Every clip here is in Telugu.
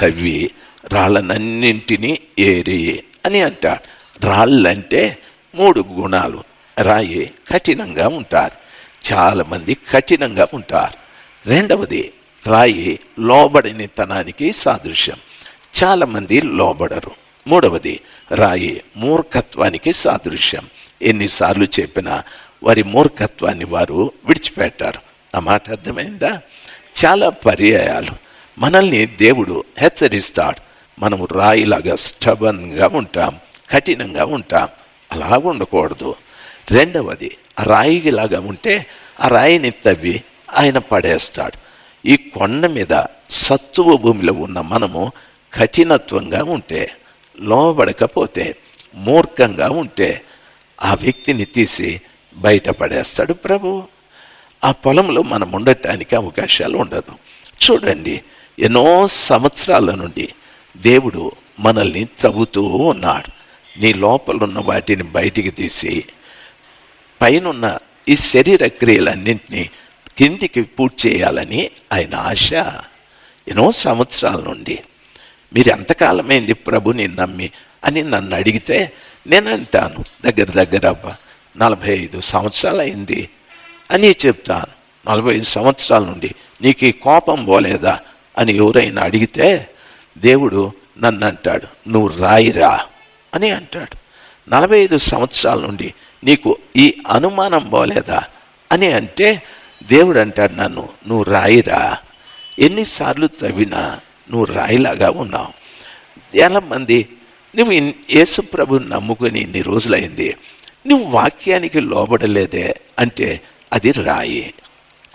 తవ్వి రాళ్ళనన్నింటినీ ఏరి అని అంటాడు. రాళ్ళంటే మూడు గుణాలు. రాయి కఠినంగా ఉంటారు. చాలామంది కఠినంగా ఉంటారు. రెండవది రాయి లోబడినితనానికి సాదృశ్యం. చాలామంది లోబడరు. మూడవది రాయి మూర్ఖత్వానికి సాదృశ్యం. ఎన్నిసార్లు చెప్పినా వారి మూర్ఖత్వాన్ని వారు విడిచిపెట్టారు. ఆ మాట అర్థమైందా? చాలా పర్యాయాలు. మనల్ని దేవుడు హెచ్చరిస్తాడు. మనము రాయిలాగా స్టబన్గా ఉంటాం కఠినంగా ఉంటాం. అలా ఉండకూడదు. రెండవది రాయిలాగా ఉంటే ఆ రాయిని తవ్వి ఆయన పడేస్తాడు. ఈ కొండ మీద సత్తువ భూమిలో ఉన్న మనము కఠినత్వంగా ఉంటే లోబడకపోతే మూర్ఖంగా ఉంటే ఆ వ్యక్తిని తీసి బయటపడేస్తాడు ప్రభు. ఆ పొలంలో మనం ఉండటానికి అవకాశాలు ఉండదు. చూడండి ఎన్నో సంవత్సరాల నుండి దేవుడు మనల్ని త్రవ్వుతూ ఉన్నాడు. నీ లోపలున్న వాటిని బయటికి తీసి పైనున్న ఈ శరీర క్రియలన్నింటినీ కిందికి పూర్తి చేయాలని ఆయన ఆశ. ఎన్నో సంవత్సరాల నుండి మీరు ఎంతకాలమైంది ప్రభుని నమ్మి అని నన్ను అడిగితే నేను అంటాను దగ్గర దగ్గర అబ్బా నలభై ఐదు సంవత్సరాలు అయింది అని చెప్తాను. నలభై ఐదు సంవత్సరాల నుండి నీకు ఈ కోపం పోలేదా? అని ఎవరైనా అడిగితే దేవుడు నన్ను అంటాడు నువ్వు రాయిరా అని అంటాడు. నలభై ఐదు సంవత్సరాల నుండి నీకు ఈ అనుమానం పోలేదా అని అంటే దేవుడు అంటాడు నన్ను నువ్వు రాయిరా. ఎన్నిసార్లు తవ్వినా నువ్వు రాయిలాగా ఉన్నావు. చాలా మంది నువ్వు యేసు ప్రభుని నమ్ముకొని ఇన్ని రోజులైంది. నువ్వు వాక్యానికి లోబడలేదే అంటే అది రాయి.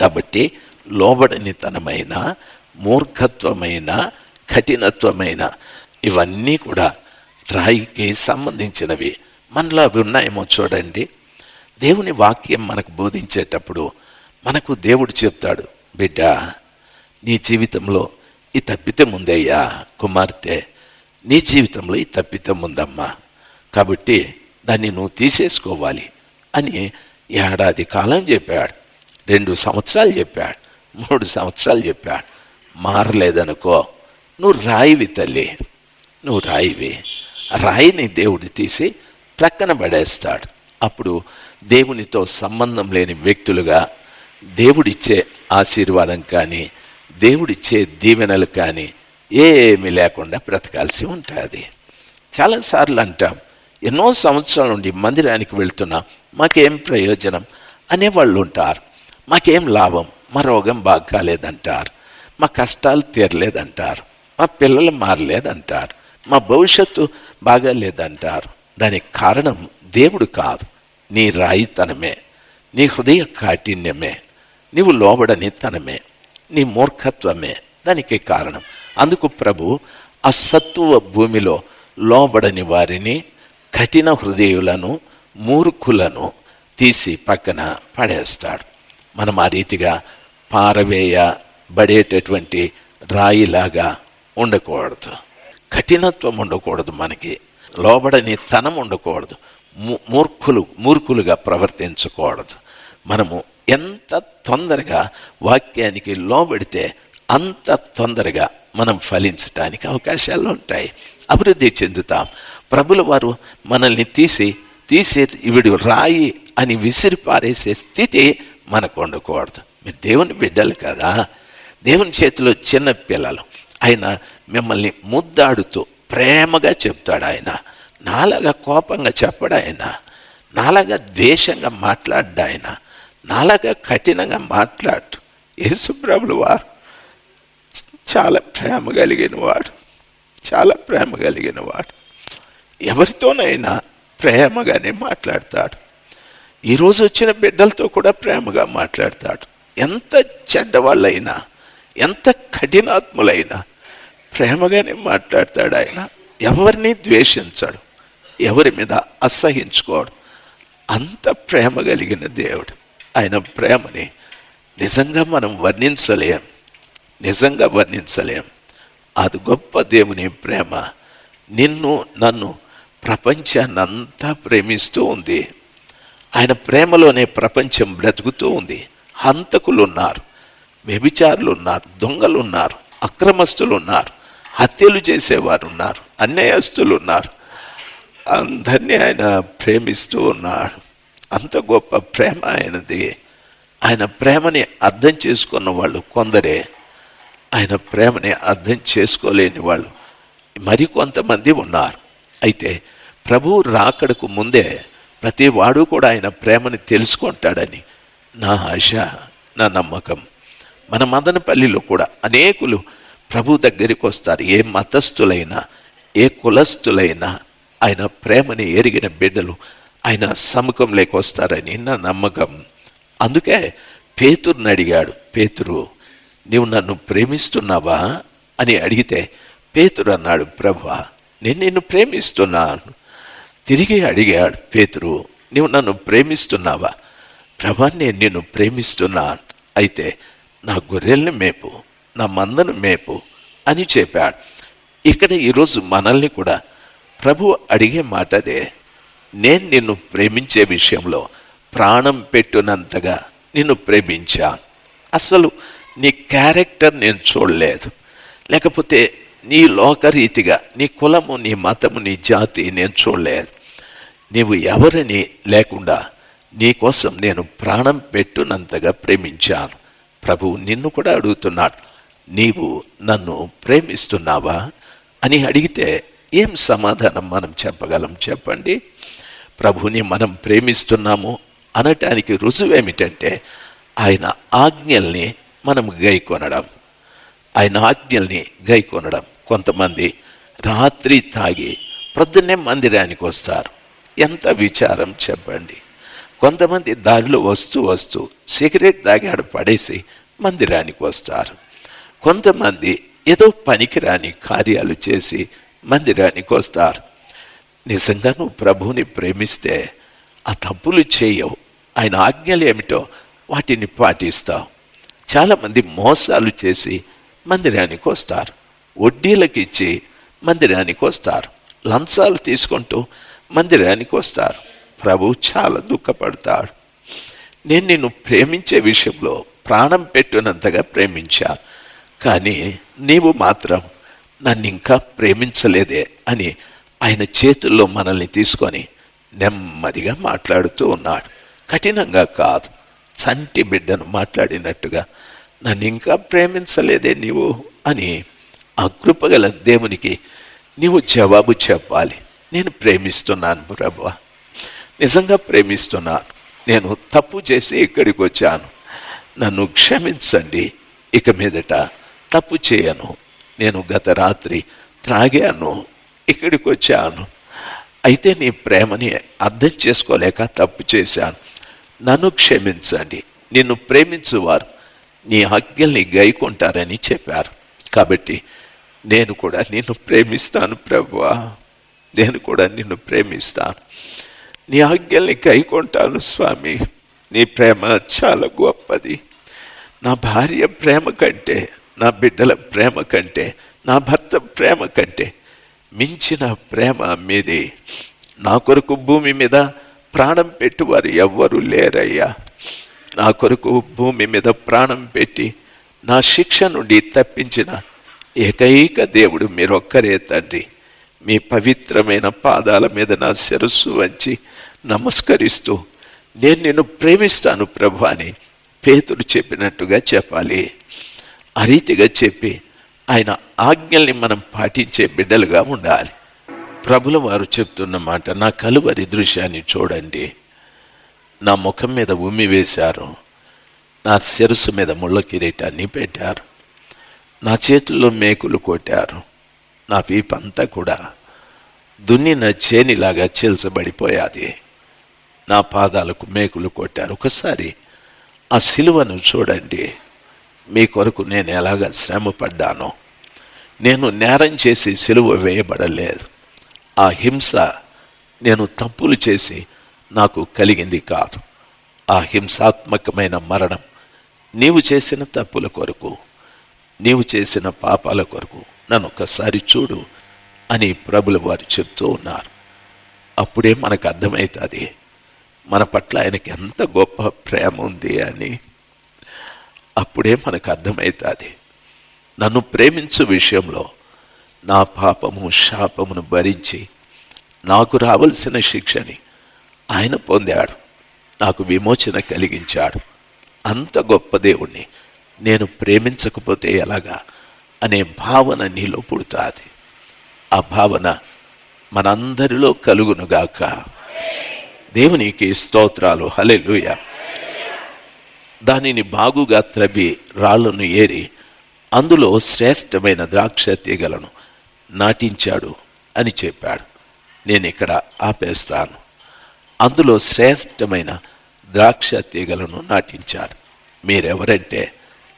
కాబట్టి లోబడనితనమైన మూర్ఖత్వమైన కఠినత్వమైన ఇవన్నీ కూడా రాయికి సంబంధించినవి. మనలో అవి ఉన్నాయేమో చూడండి. దేవుని వాక్యం మనకు బోధించేటప్పుడు మనకు దేవుడు చెప్తాడు బిడ్డ నీ జీవితంలో ఈ తప్పితం ఉందయ్యా కుమార్తె నీ జీవితంలో ఈ తప్పితం ఉందమ్మా. కాబట్టి దాన్ని నువ్వు తీసేసుకోవాలి అని ఏడాది కాలం చెప్పాడు రెండు సంవత్సరాలు చెప్పాడు మూడు సంవత్సరాలు చెప్పాడు. మారలేదనుకో నువ్వు రాయివి తల్లి నువ్వు రాయివి. రాయిని దేవుడు తీసి ప్రక్కన పడేస్తాడు. అప్పుడు దేవునితో సంబంధం లేని వ్యక్తులుగా దేవుడిచ్చే ఆశీర్వాదం కానీ దేవుడిచ్చే దీవెనలు కానీ ఏమీ లేకుండా బ్రతకాల్సి ఉంటుంది. చాలాసార్లు అంటాం ఎన్నో సంవత్సరాల నుండి మందిరానికి వెళ్తున్నా మాకేం ప్రయోజనం? అనేవాళ్ళు ఉంటారు మాకేం లాభం? మా రోగం బాగా కాలేదంటారు. మా కష్టాలు తీరలేదంటారు. మా పిల్లలు మారలేదంటారు. మా భవిష్యత్తు బాగాలేదంటారు దానికి కారణం దేవుడు కాదు. నీ రాయితనమే. నీ హృదయ కాఠిన్యమే. నీవు లోబడని తనమే నీ మూర్ఖత్వమే. దానికి కారణం. అందుకు ప్రభు అసత్వ భూమిలో లోబడని వారిని కఠిన హృదయులను మూర్ఖులను తీసి పక్కన పడేస్తాడు. మనం ఆ రీతిగా పారవేయ పడేటటువంటి రాయిలాగా ఉండకూడదు. కఠినత్వం ఉండకూడదు మనకి. లోబడని తనం ఉండకూడదు. మూర్ఖులు మూర్ఖులుగా ప్రవర్తించకూడదు. మనము ఎంత తొందరగా వాక్యానికి లోబడితే అంత తొందరగా మనం ఫలించటానికి అవకాశాలు ఉంటాయి. అభివృద్ధి చెందుతాం. ప్రభుల వారు మనల్ని తీసి తీసే ఇవిడు రాయి అని విసిరి పారేసే స్థితి మనకు ఉండకూడదు. మీరు దేవుని బిడ్డలు కదా. దేవుని చేతిలో చిన్న పిల్లలు. ఆయన మిమ్మల్ని ముద్దాడుతూ ప్రేమగా చెప్తాడు ఆయన. నాలాగా కోపంగా చెప్పడు ఆయన. నాలాగా ద్వేషంగా మాట్లాడ్డా ఆయన. నాలాగా కఠినంగా మాట్లాడు యేసుప్రభులు వారు చాలా ప్రేమ కలిగిన వాడు. చాలా ప్రేమ కలిగిన వాడు. ఎవరితోనైనా ప్రేమగానే మాట్లాడతాడు. ఈరోజు వచ్చిన బిడ్డలతో కూడా ప్రేమగా మాట్లాడతాడు. ఎంత చెడ్డవాళ్ళైనా ఎంత కఠినాత్ములైనా ప్రేమగానే మాట్లాడతాడు ఆయన. ఎవరిని ద్వేషించాడు ఎవరి మీద అసహించుకోడు. అంత ప్రేమ కలిగిన దేవుడు. ఆయన ప్రేమని నిజంగా మనం వర్ణించలేం నిజంగా వర్ణించలేం. అది గొప్ప దేవుని ప్రేమ. నిన్ను నన్ను ప్రపంచాన్ని అంతా ప్రేమిస్తూ ఉంది. ఆయన ప్రేమలోనే ప్రపంచం బ్రతుకుతూ ఉంది. హంతకులు ఉన్నారు వ్యభిచారులు ఉన్నారు దొంగలు ఉన్నారు అక్రమస్తులు ఉన్నారు హత్యలు చేసేవారు ఉన్నారు అన్యాయస్తులు ఉన్నారు అందరినీ ఆయన ప్రేమిస్తూ ఉన్నాడు. అంత గొప్ప ప్రేమ ఆయనది. ఆయన ప్రేమని అర్థం చేసుకున్న వాళ్ళు కొందరే. ఆయన ప్రేమని అర్థం చేసుకోలేని వాళ్ళు మరి కొంతమంది ఉన్నారు. అయితే ప్రభువు రాకడకు ముందే ప్రతి వాడు కూడా ఆయన ప్రేమని తెలుసుకుంటాడని నా ఆశ నా నమ్మకం. మన మదనపల్లిలో కూడా అనేకులు ప్రభు దగ్గరికి వస్తారు. ఏ మతస్థులైనా ఏ కులస్థులైనా ఆయన ప్రేమని ఎరిగిన బిడ్డలు ఆయన సముఖంలోకి వస్తారని నా నమ్మకం. అందుకే పేతుర్ని అడిగాడు పేతురు నీవు నన్ను ప్రేమిస్తున్నావా? అని అడిగితే పేతురు అన్నాడు ప్రభా నేను నిన్ను ప్రేమిస్తున్నాను. తిరిగి అడిగాడు పేతురు నీవు నన్ను ప్రేమిస్తున్నావా? ప్రభా నేను నిన్ను ప్రేమిస్తున్నాను. అయితే నా గొర్రెల్ని మేపు నా మందను మేపు అని చెప్పాడు. ఇక్కడ ఈరోజు మనల్ని కూడా ప్రభు అడిగే మాట అదే నేను నిన్ను ప్రేమించే విషయంలో ప్రాణం పెట్టునంతగా నిన్ను ప్రేమించాను అసలు నీ క్యారెక్టర్ నేను చూడలేదు. లేకపోతే నీ లోకరీతిగా నీ కులము నీ మతము నీ జాతి నేను చూడలేదు. నీవు ఎవరిని లేకుండా నీ కోసం నేను ప్రాణం పెట్టునంతగా ప్రేమించాను. ప్రభు నిన్ను కూడా అడుగుతున్నాడు. నీవు నన్ను ప్రేమిస్తున్నావా? అని అడిగితే ఏం సమాధానం మనం చెప్పగలం? చెప్పండి. ప్రభుని మనం ప్రేమిస్తున్నాము అనటానికి రుజువు ఏమిటంటే ఆయన ఆజ్ఞల్ని మనం గైకొనడం. ఆయన ఆజ్ఞల్ని గైకొనడం. కొంతమంది రాత్రి తాగి ప్రొద్దున్నే మందిరానికి వస్తారు. ఎంత విచారం చెప్పండి. కొంతమంది దారిలో వస్తూ వస్తూ సిగరెట్ తాగాడు పడేసి మందిరానికి వస్తారు. కొంతమంది ఏదో పనికిరాని కార్యాలు చేసి మందిరానికి వస్తారు. నిజంగా నువ్వు ప్రభువుని ప్రేమిస్తే ఆ తప్పులు చేయవు. ఆయన ఆజ్ఞలు ఏమిటో వాటిని పాటిస్తావు. చాలామంది మోసాలు చేసి మందిరానికి వస్తారు. వడ్డీలకు ఇచ్చి మందిరానికి వస్తారు. లంచాలు తీసుకుంటూ మందిరానికి వస్తారు. ప్రభు చాలా దుఃఖపడతాడు. నేను నిన్ను ప్రేమించే విషయంలో ప్రాణం పెట్టినంతగా ప్రేమించాను కానీ నీవు మాత్రం నన్ను ఇంకా ప్రేమించలేదే అని ఆయన చేతుల్లో మనల్ని తీసుకొని నెమ్మదిగా మాట్లాడుతూ ఉన్నాడు. కఠినంగా కాదు చంటి బిడ్డను మాట్లాడినట్టుగా నన్ను ఇంకా ప్రేమించలేదే నీవు అని ఆ కృపగల దేవునికి నీవు జవాబు చెప్పాలి. నేను ప్రేమిస్తున్నాను ప్రభువా. నిజంగా ప్రేమిస్తున్నాను. నేను తప్పు చేసి ఇక్కడికి వచ్చాను. నన్ను క్షమించండి. ఇక మీదట తప్పు చేయను. నేను గత రాత్రి త్రాగాను. ఇక్కడికి వచ్చాను. అయితే నీ ప్రేమని అర్థం చేసుకోలేక తప్పు చేశాను. నన్ను క్షమించండి. నిన్ను ప్రేమించువారు నీ ఆజ్ఞల్ని గైకుంటారని చెప్పారు. కాబట్టి నేను కూడా నిన్ను ప్రేమిస్తాను ప్రభువా నేను కూడా నిన్ను ప్రేమిస్తాను. నీ ఆజ్ఞల్ని కైకొంటాను స్వామి. నీ ప్రేమ చాలా గొప్పది. నా భార్య ప్రేమ కంటే నా బిడ్డల ప్రేమ కంటే నా భర్త ప్రేమ కంటే మించిన ప్రేమ మీది. నా కొరకు భూమి మీద ప్రాణం పెట్టువారు ఎవ్వరూ లేరయ్యా. నా కొరకు భూమి మీద ప్రాణం పెట్టి నా శిక్ష నుండి తప్పించిన ఏకైక దేవుడు మీరొక్కరే తండ్రి. మీ పవిత్రమైన పాదాల మీద నా శిరస్సు వంచి నమస్కరిస్తూ నేను నిన్ను ప్రేమిస్తాను ప్రభు అని పేతుడు చెప్పినట్టుగా చెప్పాలి. ఆ రీతిగా చెప్పి ఆయన ఆజ్ఞల్ని మనం పాటించే బిడ్డలుగా ఉండాలి. ప్రభుల వారు చెప్తున్న మాట నా కలువరి దృశ్యాన్ని చూడండి. నా ముఖం మీద ఉమ్మి వేశారు. నా శిరస్సు మీద ముళ్ళ కిరీటాన్ని పెట్టారు. నా చేతుల్లో మేకులు కొట్టారు. నా వీపంతా కూడా దున్నిన చేనిలాగా చీల్చబడిపోయాది. నా పాదాలకు మేకులు కొట్టారు. ఒకసారి ఆ సిలువను చూడండి. మీ కొరకు నేను ఎలాగ శ్రమ పడ్డానో. నేను నేరం చేసి సిలువ వేయబడలేదు. ఆ హింస నేను తప్పులు చేసి నాకు కలిగింది కాదు. ఆ హింసాత్మకమైన మరణం నీవు చేసిన తప్పుల కొరకు నీవు చేసిన పాపాల కొరకు నన్ను ఒకసారి చూడు అని ప్రభుల వారు చెప్తూ ఉన్నారు. అప్పుడే మనకు అర్థమవుతుంది మన పట్ల ఆయనకి ఎంత గొప్ప ప్రేమ ఉంది అని అప్పుడే మనకు అర్థమవుతుంది. నన్ను ప్రేమించు విషయంలో నా పాపము శాపమును భరించి నాకు రావలసిన శిక్షని ఆయన పొందాడు. నాకు విమోచన కలిగించాడు. అంత గొప్ప దేవుణ్ణి నేను ప్రేమించకపోతే ఎలాగా అనే భావన నీలో పుడుతుంది. ఆ భావన మనందరిలో కలుగునుగాక. దేవునికి స్తోత్రాలు. హలెలుయ దానిని బాగుగా త్రవి రాళ్ళను ఏరి అందులో శ్రేష్టమైన ద్రాక్ష తీగలను నాటించాడు అని చెప్పాడు. నేను ఇక్కడ ఆపేస్తాను. అందులో శ్రేష్టమైన ద్రాక్ష తీగలను నాటించాడు. మీరెవరంటే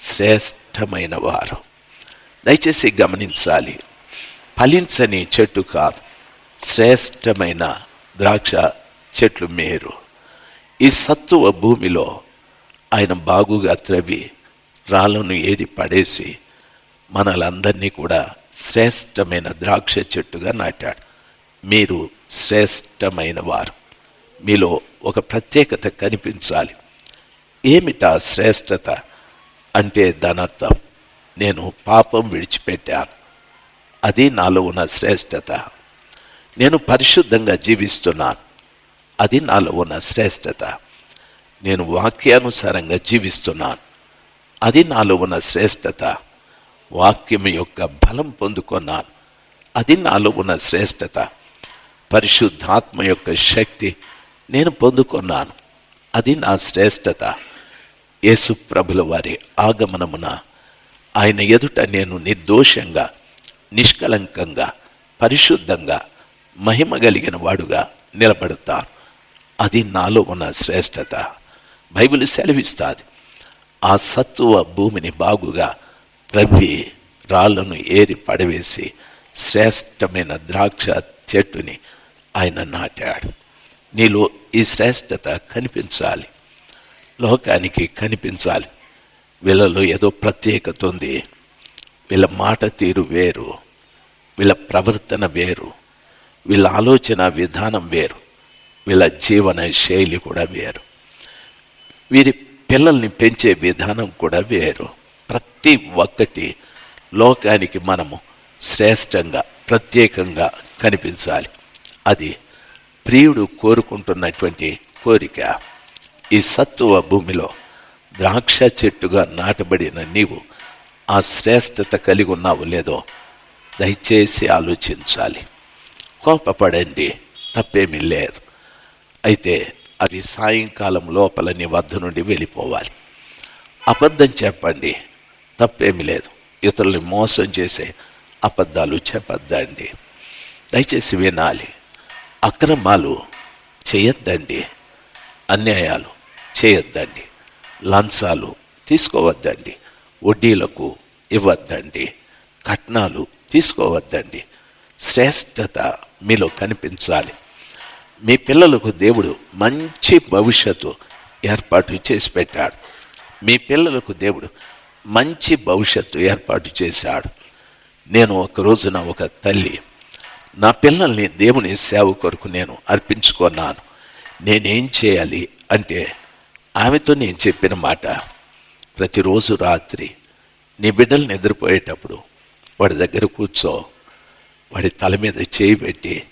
శ్రేష్టమైన వారు. దయచేసి గమనించాలి. ఫలించని చెట్టు కాదు శ్రేష్టమైన ద్రాక్ష చెట్లు మేరు. ఈ సత్తువ భూమిలో ఆయన బాగుగా త్రవ్వి రాళ్ళను ఏడి పడేసి మనలందరినీ కూడా శ్రేష్టమైన ద్రాక్ష చెట్టుగా నాటాడు. మీరు శ్రేష్టమైన వారు. మీలో ఒక ప్రత్యేకత కనిపించాలి. ఏమిటా శ్రేష్టత? అంటే దానర్థం నేను పాపం విడిచిపెట్టాను. అది నాలో ఉన్న శ్రేష్టత. నేను పరిశుద్ధంగా జీవిస్తున్నాను. అది నాలో ఉన్న శ్రేష్టత. నేను వాక్యానుసారంగా జీవిస్తున్నాను. అది నాలో ఉన్న శ్రేష్టత. వాక్యం యొక్క బలం పొందుకున్నాను. అది నాలో ఉన్న శ్రేష్టత. పరిశుద్ధాత్మ యొక్క శక్తి నేను పొందుకున్నాను. అది నా శ్రేష్టత. యేసు ప్రభుల వారి ఆగమనమున ఆయన ఎదుట నేను నిర్దోషంగా నిష్కలంకంగా పరిశుద్ధంగా మహిమ కలిగిన వాడుగా నిలబడతాను. అది నాలో ఉన్న శ్రేష్టత. బైబిల్ సెలవిస్తుంది ఆ సత్తువ భూమిని బాగుగా త్రవ్వి రాళ్ళను ఏరి పడవేసి శ్రేష్టమైన ద్రాక్ష చెట్టుని ఆయన నాటాడు. నీలో ఈ శ్రేష్టత కనిపించాలి. లోకానికి కనిపించాలి. వీళ్ళలో ఏదో ప్రత్యేకత ఉంది. వీళ్ళ మాట తీరు వేరు. వీళ్ళ ప్రవర్తన వేరు. వీళ్ళ ఆలోచన విధానం వేరు. వీళ్ళ జీవన శైలి కూడా వేరు. వీరి పిల్లల్ని పెంచే విధానం కూడా వేరు. ప్రతి ఒక్కటి లోకానికి మనము శ్రేష్టంగా ప్రత్యేకంగా కనిపించాలి. అది ప్రియుడు కోరుకుంటున్నటువంటి కోరిక. ఈ సత్తువ భూమిలో ద్రాక్ష చెట్టుగా నాటబడిన నీవు ఆ శ్రేష్టత కలిగి ఉన్నావు లేదో దయచేసి ఆలోచించాలి. కోపపడండి తప్పేమీ లేరు అయితే అది సాయంకాలం లోపల నీ వద్ద నుండి వెళ్ళిపోవాలి. అబద్ధం చెప్పండి తప్పేమీ లేదు. ఇతరుల్ని మోసం చేసే అబద్ధాలు చెప్పద్దండి. దయచేసి వినాలి. అక్రమాలు చేయొద్దండి. అన్యాయాలు చేయొద్దండి. లంచాలు తీసుకోవద్దండి. వడ్డీలకు ఇవ్వద్దండి. కట్నాలు తీసుకోవద్దండి. శ్రేష్టత మీలో కనిపించాలి. మీ పిల్లలకు దేవుడు మంచి భవిష్యత్తు ఏర్పాటు చేసి పెట్టాడు. మీ పిల్లలకు దేవుడు మంచి భవిష్యత్తు ఏర్పాటు చేశాడు. నేను ఒక రోజున ఒక తల్లి నా పిల్లల్ని దేవుని సేవ కొరకు నేను అర్పించుకున్నాను. నేనేం చేయాలి అంటే ఆమెతో నేను చెప్పిన మాట ప్రతిరోజు రాత్రి నీ బిడ్డలు నిద్రపోయేటప్పుడు వాడి దగ్గర కూర్చో వాడి తల మీద చేయి పెట్టి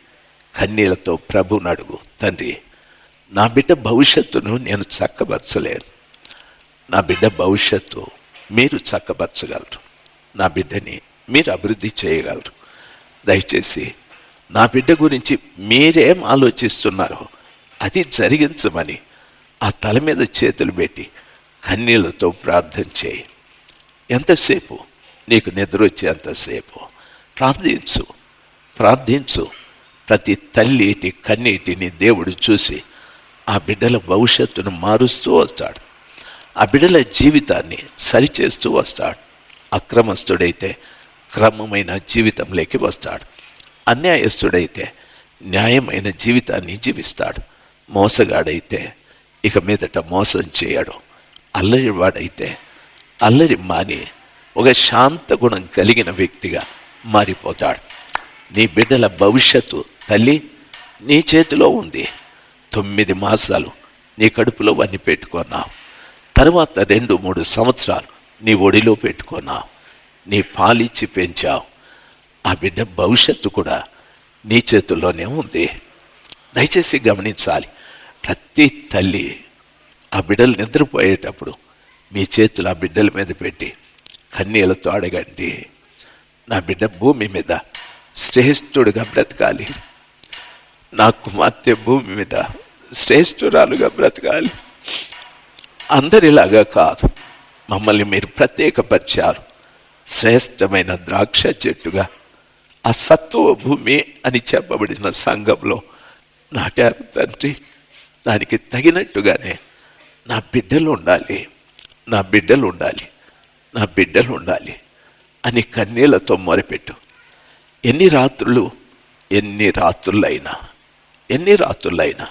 కన్నీళ్ళతో ప్రభుని అడుగు. తండ్రి నా బిడ్డ భవిష్యత్తును నేను చక్కబరచలేను నా బిడ్డ భవిష్యత్తు మీరు చక్కబరచగలరు నా బిడ్డని మీరు అభివృద్ధి చేయగలరు. దయచేసి నా బిడ్డ గురించి మీరేం ఆలోచిస్తున్నారో అది జరిగించమని ఆ తల మీద చేతులు పెట్టి కన్నీళ్ళతో ప్రార్థన చేయి. ఎంతసేపు? నీకు నిద్ర వచ్చేంతసేపు. ప్రార్థించు. ప్రార్థించు. ప్రతి తల్లిటి కన్నీటిని దేవుడు చూసి ఆ బిడ్డల భవిష్యత్తును మారుస్తూ వస్తాడు. ఆ బిడ్డల జీవితాన్ని సరిచేస్తూ వస్తాడు. అక్రమస్తుడైతే క్రమమైన జీవితంలోకి వస్తాడు. అన్యాయస్తుడైతే న్యాయమైన జీవితాన్ని జీవిస్తాడు. మోసగాడైతే ఇక మీదట మోసం చేయడు. అల్లరివాడైతే అల్లరి మాని ఒక శాంత గుణం కలిగిన వ్యక్తిగా మారిపోతాడు. నీ బిడ్డల భవిష్యత్తు తల్లి నీ చేతిలో ఉంది. తొమ్మిది మాసాలు నీ కడుపులో వన్ని పెట్టుకున్నావు. తర్వాత రెండు మూడు సంవత్సరాలు నీ ఒడిలో పెట్టుకున్నావు. నీ పాలిచ్చి పెంచావు. ఆ బిడ్డ భవిష్యత్తు కూడా నీ చేతుల్లోనే ఉంది. దయచేసి గమనించాలి. ప్రతి తల్లి ఆ బిడ్డలు నిద్రపోయేటప్పుడు మీ చేతులు ఆ బిడ్డల మీద పెట్టి కన్నీళ్ళతో అడగండి. నా బిడ్డ భూమి మీద శ్రేష్ఠుడిగా బ్రతకాలి. నా కుమార్తె భూమి మీద శ్రేష్ఠురాలుగా బ్రతకాలి. అందరిలాగా కాదు. మమ్మల్ని మీరు ప్రత్యేకపరిచారు. శ్రేష్టమైన ద్రాక్ష చెట్టుగా ఆ సత్వ భూమి అని చెప్పబడిన సంఘంలో నాటారు తండ్రి. దానికి తగినట్టుగానే నా బిడ్డలు ఉండాలి. నా బిడ్డలు ఉండాలి. నా బిడ్డలు ఉండాలి అని కన్నీళ్ళతో మొరపెట్టు. ఎన్ని రాత్రులు ఎన్ని రాత్రులైనా ఎన్ని రాత్రులైనా